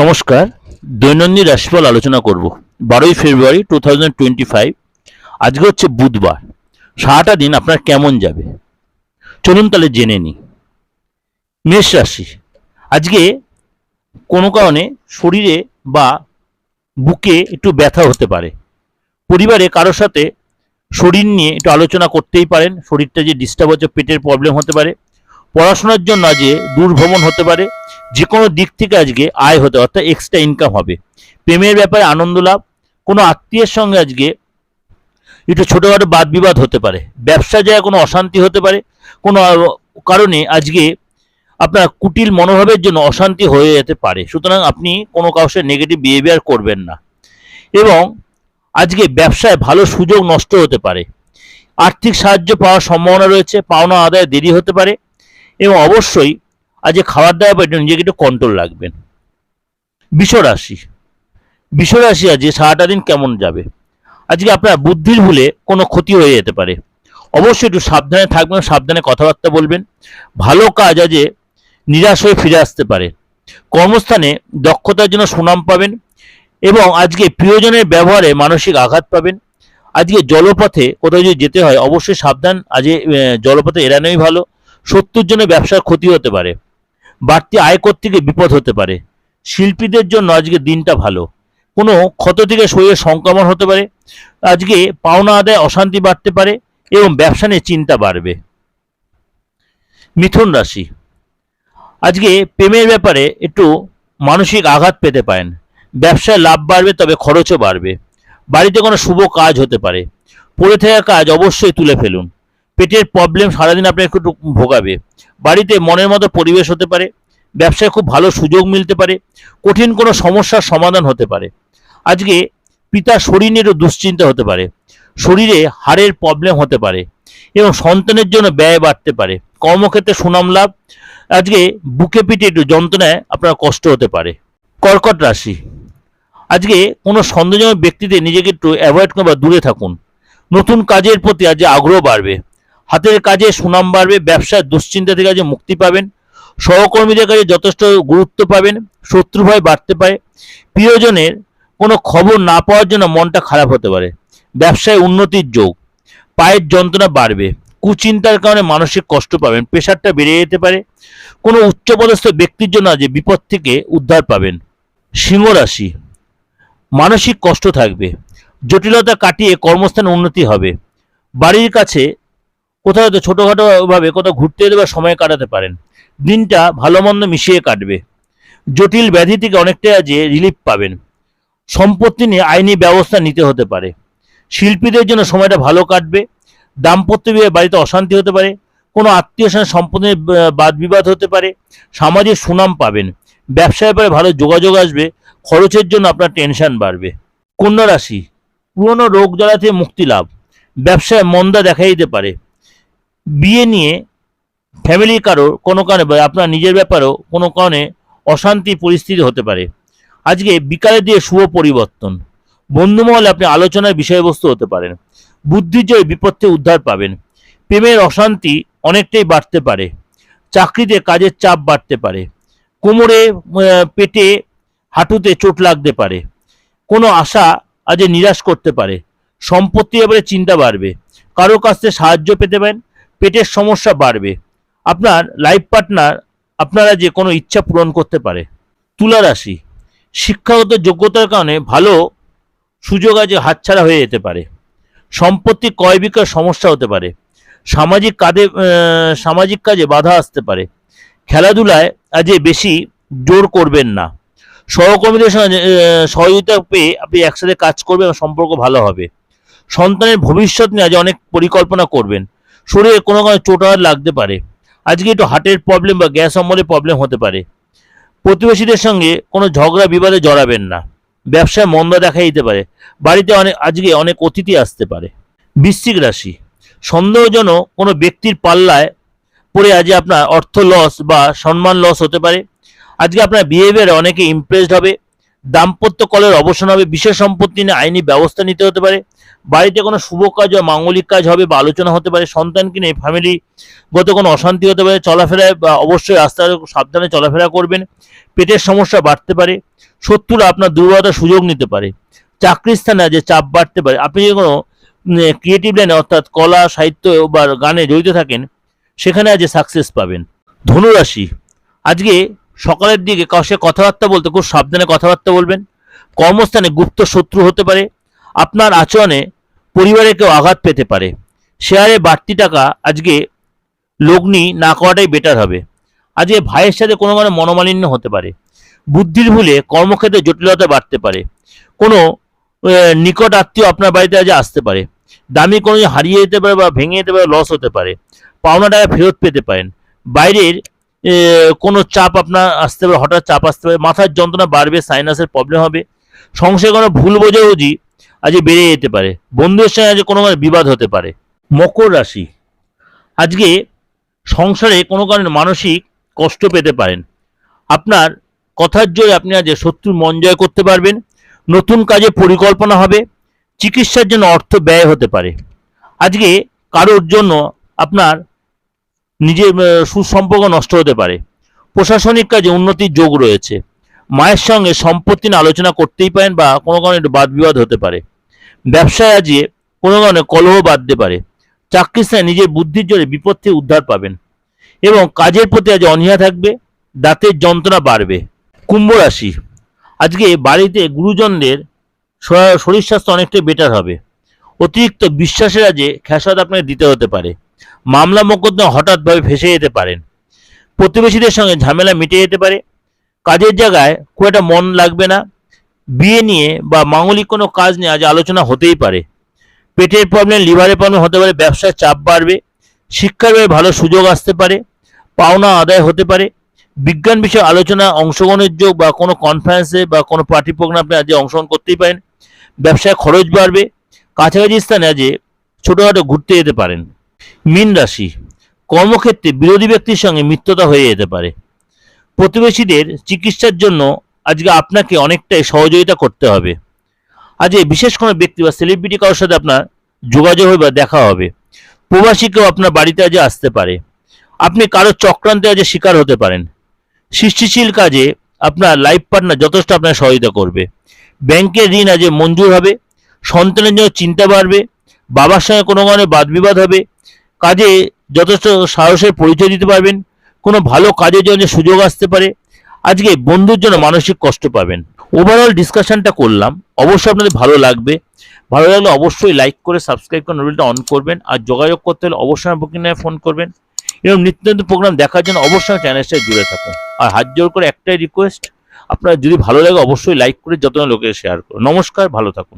নমস্কার, দৈনন্দিন রাশিফল আলোচনা করব। বারোই February two thousand twenty five আজকে হচ্ছে বুধবার। সারাটা দিন আপনার কেমন যাবে? চলুন তাহলে জেনে নিই। মেষ রাশি, আজকে কোনো কারণে শরীরে বা বুকে একটু ব্যথা হতে পারে। পরিবারে কারোর সাথে শরীর নিয়ে একটু আলোচনা করতেই পারেন, শরীরটা যে ডিস্টার্ব হচ্ছে পেটের প্রবলেম হতে পারে পড়াশোনার জন্য আজকে দূরভ্রমণ হতে পারে যে কোনো দিক থেকে আজকে আয় হতে অর্থাৎ এক্সট্রা ইনকাম হবে। প্রেমের ব্যাপারে আনন্দ লাভ, কোনো আত্মীয়ের সঙ্গে আজকে একটু ছোটোখাটো বাদ বিবাদ হতে পারে, ব্যবসা যায় কোনো অশান্তি হতে পারে, কোনো কারণে আজকে আপনার কুটিল মনোভাবের জন্য অশান্তি হয়ে যেতে পারে। সুতরাং আপনি কোনো কাউকে নেগেটিভ বিহেভিয়ার করবেন না। এবং আজকে ব্যবসায় ভালো সুযোগ নষ্ট হতে পারে। আর্থিক সাহায্য পাওয়ার সম্ভাবনা রয়েছে, পাওনা আদায় দেরি হতে পারে এবং অবশ্যই আজকে খাবার দাবার একটু নিজেকে একটু কন্ট্রোল রাখবেন। বিশ্বরাশি। বিশ্বরাশি আজকে সারাটা দিন কেমন যাবে? আজকে আপনার বুদ্ধির ভুলে কোনো ক্ষতি হয়ে যেতে পারে। অবশ্যই একটু সাবধানে থাকবেন, সাবধানে কথাবার্তা বলবেন। ভালো কাজ আজকে নিরাশ হয়ে ফিরে আসতে পারে। কর্মস্থানে দক্ষতার জন্য সুনাম পাবেন এবং আজকে প্রিয়জনের ব্যবহারে মানসিক আঘাত পাবেন। আজকে জলপথে কোথাও যদি যেতে হয়, অবশ্যই সাবধান আজকে জলপথে এড়ানোই ভালো। শত্রুর জন্য ব্যবসার ক্ষতি হতে পারে, বাড়তি আয়কর থেকে বিপদ হতে পারে, শিল্পীদের জন্য আজকে দিনটা ভালো। কোনো ক্ষত থেকে শরীরে সংক্রমণ হতে পারে, আজকে পাওনা আদায় অশান্তি বাড়তে পারে এবং ব্যবসা নিয়ে চিন্তা বাড়বে। মিথুন রাশি। আজকে প্রেমের ব্যাপারে একটু মানসিক আঘাত পেতে পারেন। ব্যবসায় লাভ বাড়বে, তবে খরচও বাড়বে। বাড়িতে কোনো শুভ কাজ হতে পারে। পড়ে থাকা কাজ অবশ্যই তুলে ফেলুন। পেটের প্রবলেম সারাদিন আপনার একটু ভোগাবে। বাড়িতে মনের মতো পরিবেশ হতে পারে, ব্যবসায় খুব ভালো সুযোগ মিলতে পারে, কঠিন কোনো সমস্যার সমাধান হতে পারে। আজকে পিতা শরীর নিয়ে একটু দুশ্চিন্তা হতে পারে, শরীরে হাড়ের প্রবলেম হতে পারে এবং সন্তানের জন্য ব্যয় বাড়তে পারে। কর্মক্ষেত্রে সুনাম লাভ, আজকে বুকে পিঠে একটু যন্ত্রণায় আপনার কষ্ট হতে পারে। কর্কট রাশি, আজকে কোনো সন্দেহজনক ব্যক্তিতে নিজেকে একটু অ্যাভয়েড করুন বা দূরে থাকুন। নতুন কাজের প্রতি আজ আগ্রহ বাড়বে হাতের কাজে সুনাম বাড়বে, ব্যবসায় দুশ্চিন্তা থেকে আজকে মুক্তি পাবেন, সহকর্মীদের কাছে যথেষ্ট গুরুত্ব পাবেন শত্রু ভয় বাড়তে পারে। প্রিয়জনের কোনো খবর না পাওয়ার জন্য মনটা খারাপ হতে পারে। ব্যবসায় উন্নতির যোগ, পায়ের যন্ত্রণা বাড়বে, কুচিন্তার কারণে মানসিক কষ্ট পাবেন, প্রেশারটা বেড়ে যেতে পারে। কোনো উচ্চপদস্থ ব্যক্তির জন্য আজ বিপদ থেকে উদ্ধার পাবেন। সিংহ রাশি, মানসিক কষ্ট থাকবে, জটিলতা কাটিয়ে কর্মস্থানে উন্নতি হবে। বাড়ির কাছে কোথাও হয়তো ছোটোখাটোভাবে কোথাও ঘুরতে যেতে বা সময় কাটাতে পারেন। দিনটা ভালো মন্দ মিশিয়ে কাটবে। জটিল ব্যাধি থেকে অনেকটাই আজ রিলিফ পাবেন। সম্পত্তি নিয়ে আইনি ব্যবস্থা নিতে হতে পারে। শিল্পীদের জন্য সময়টা ভালো কাটবে। দাম্পত্য বিয়ে বাড়িতে অশান্তি হতে পারে। কোনো আত্মীয় সম্পত্তি নিয়ে, বাদ বিবাদ হতে পারে। সামাজিক সুনাম পাবেন। ব্যবসায় ব্যাপারে ভালো যোগাযোগ আসবে। খরচের জন্য আপনার টেনশন বাড়বে। কন্যা রাশি পুরনো রোগ জ্বালা থেকে মুক্তি লাভ। ব্যবসায় মন্দা দেখা দিতে পারে। বিয়ে নিয়ে ফ্যামিলির কারও, কোনো কারণে বা আপনার নিজের ব্যাপারেও কোনো কারণে অশান্তি পরিস্থিতি হতে পারে। আজকে বিকালে দিয়ে শুভ পরিবর্তন। বন্ধুমহলে আপনি আলোচনার বিষয়বস্তু হতে পারেন। বুদ্ধির জয় বিপত্তি উদ্ধার পাবেন। প্রেমের অশান্তি অনেকটাই বাড়তে পারে। চাকরিতে কাজের চাপ বাড়তে পারে। কোমরে পেটে, হাঁটুতে চোট লাগতে পারে। কোনো আশা আজ নিরাশ করতে পারে। সম্পত্তি ব্যাপারে চিন্তা বাড়বে। কারও কাছ থেকে সাহায্য পেতে পারেন। পেটের সমস্যা বাড়বে। আপনার লাইফ পার্টনার আপনারা যে কোনো ইচ্ছা পূরণ করতে পারে। তুলা রাশি, শিক্ষাগত যোগ্যতার কারণে ভালো সুযোগ আজ হাতছাড়া হয়ে যেতে পারে। সম্পত্তি ক্রয় বিক্রয় সমস্যা হতে পারে। সামাজিক কাজে সামাজিক কাজে বাধা আসতে পারে। খেলাধুলায় আজ বেশি জোর করবেন না। সহকর্মীদের সঙ্গে সহযোগিতা পেয়ে আপনি একসাথে কাজ করবেন এবং সম্পর্ক ভালো হবে। সন্তানের ভবিষ্যৎ নিয়ে আজ অনেক পরিকল্পনা করবেন। শরীরে কোনো কোনো চোট লাগতে পারে। আজকে একটু হার্টের প্রবলেম বা গ্যাস অম্বলের প্রবলেম হতে পারে। প্রতিবেশীদের সঙ্গে কোনো ঝগড়া বিবাদে জড়াবেন না। ব্যবসায় মন্দা দেখা দিতে পারে। বাড়িতে অনেক, আজকে অনেক অতিথি আসতে পারে। বৃশ্চিক রাশি। সন্দেহজনক কোনো ব্যক্তির পাল্লায় পড়ে আজ আপনার অর্থ লস বা সম্মান লস হতে পারে। আজকে আপনার বিহেভিয়ারে অনেকে ইমপ্রেসড হবে। দাম্পত্য কলের অবসান হবে, বিশেষ সম্পত্তি নিয়ে আইনি ব্যবস্থা নিতে হতে পারে, বাড়িতে কোনো শুভ কাজ বা মাঙ্গলিক কাজ হবে বা আলোচনা হতে পারে সন্তানকে নিয়ে ফ্যামিলিগত কোনো অশান্তি হতে পারে চলাফেরায় বা অবশ্যই রাস্তায় সাবধানে চলাফেরা করবেন, পেটের সমস্যা বাড়তে পারে, শত্রুরা আপনার দুর্বলতার সুযোগ নিতে পারে, চাকরির স্থানে যে চাপ বাড়তে পারে, আপনি যে কোনো ক্রিয়েটিভ লাইনে অর্থাৎ কলা, সাহিত্য বা গানে জড়িত থাকেন, সেখানে আজ সাকসেস পাবেন। ধনুরাশি, আজকে সকালের দিকে সাথে কথাবার্তা বলতে খুব সাবধানে কথাবার্তা বলবেন। কর্মস্থানে গুপ্ত শত্রু হতে পারে। আপনার আচরণে পরিবারে কেউ আঘাত পেতে পারে। শেয়ারে বাড়তি টাকা আজকে লগ্নি না করাটাই বেটার হবে। আজকে ভাইয়ের সাথে কোনো মানে মনোমালিন্য হতে পারে। বুদ্ধির ভুলে কর্মক্ষেত্রে জটিলতা বাড়তে পারে। কোনো নিকট আত্মীয় আপনার বাড়িতে আজ আসতে পারে। দামি কোনো হারিয়ে যেতে পারে বা ভেঙে যেতে পারে লস হতে পারে। পাওনা টাকা ফেরত পেতে পারেন। বাইরের কোনো চাপ আপনার আসতে পারে হঠাৎ চাপ আসতে পারে মাথার যন্ত্রণা বাড়বে সাইনাসের প্রবলেম হবে। সংসারে কোনো ভুল বোঝাবুঝি আজ বেড়ে যেতে পারে। বন্ধুদের সঙ্গে আজ কোনো বিবাদ হতে পারে। মকর রাশি, আজকে সংসারে কোনো কারণে মানসিক কষ্ট পেতে পারেন। আপনার কথার জোরে আপনি আজ শত্রুর মন জয় করতে পারবেন। নতুন কাজে পরিকল্পনা হবে, চিকিৎসার জন্য অর্থ ব্যয় হতে পারে। আজকে কারোর জন্য আপনার নিজের সুসম্পর্ক নষ্ট হতে পারে। প্রশাসনিক কাজে উন্নতির যোগ রয়েছে। মায়ের সঙ্গে সম্পত্তি নিয়ে আলোচনা করতেই পারেন বা কোনো কারণে একটু বাদ বিবাদ হতে পারে। ব্যবসায় আজিয়ে কোনো কারণে কলহ বাঁধতে পারে। চাকরির স্থানে নিজের বুদ্ধির জোরে বিপদ থেকে উদ্ধার পাবেন। এবং কাজের প্রতি আজ অনীহা থাকবে, দাঁতের যন্ত্রণা বাড়বে। কুম্ভ রাশি। আজকে বাড়িতে গুরুজনদের শরীর স্বাস্থ্য অনেকটাই বেটার হবে। অতিরিক্ত বিশ্বাসের আজে খেসাদ আপনাকে দিতে হতে পারে। মামলা মোকদ্দমা হঠাৎভাবে ফেসে যেতে পারেন। প্রতিবেশীদের সঙ্গে ঝামেলা মিটে যেতে পারে। কাজের জায়গায় খুব একটা মন লাগবে না। বিয়ে নিয়ে বা মাঙ্গলিক কোনো কাজ নিয়ে আজ আলোচনা হতেই পারে। পেটের প্রবলেম লিভারের প্রবলেম হতে পারে ব্যবসায় চাপ বাড়বে। শিক্ষার ভালো সুযোগ আসতে পারে। পাওনা আদায় হতে পারে। বিজ্ঞান বিষয়ে আলোচনা অংশগ্রহণের যোগ বা কোনো কনফারেন্সে বা কোনো পার্টি প্রোগ্রামে আপনি আজ অংশগ্রহণ করতেই পারেন। ব্যবসায় খরচ বাড়বে। কাছাকাছি স্থানে আজ ছোটোখাটো ঘুরতে যেতে পারেন। মীন রাশি, কর্মক্ষেত্রে বিরোধী ব্যক্তির সঙ্গে মিত্রতা হয়ে যেতে পারে। প্রতিবেশীদের চিকিৎসার জন্য আজকে আপনাকে অনেকটাই সহযোগিতা করতে হবে। আজকে বিশেষ কোনো ব্যক্তি বা সেলিব্রিটি কারোর সাথে আপনার যোগাযোগ হবে বা দেখা হবে। প্রবাসী কেউ আপনার বাড়িতে আজ আসতে পারে। আপনি কারও চক্রান্তে আজ শিকার হতে পারেন। সৃষ্টিশীল কাজে আপনার লাইফ পার্টনার যথেষ্ট আপনার সহযোগিতা করবে। ব্যাংকের ঋণ আজ মঞ্জুর হবে, সন্তানের জন্য চিন্তা বাড়বে, বাবার সঙ্গে কোনো কারণে বাদ বিবাদ হবে কাজে যথেষ্ট সাহসের পরিচয় দিতে পারবেন, কোনো ভালো কাজের জন্য সুযোগ আসতে পারে। আজকে বন্ধুর জন্য মানসিক কষ্ট পাবেন। ওভারঅল ডিসকাশনটা করলাম। অবশ্যই আপনাদের ভালো লাগবে। ভালো লাগলে অবশ্যই লাইক করে সাবস্ক্রাইব করে নোটিফিকেশনটা অন করবেন। আর যোগাযোগ করতে হলে অবশ্যই নিয়ে ফোন করবেন। এরকম নিত্য প্রোগ্রাম দেখার জন্য অবশ্যই চ্যানেলটা জুড়ে থাকুন। আর হাত জোর করে একটাই রিকোয়েস্ট আপনার যদি ভালো লাগে অবশ্যই লাইক করে যত লোকের শেয়ার করুন। নমস্কার, ভালো থাকুন।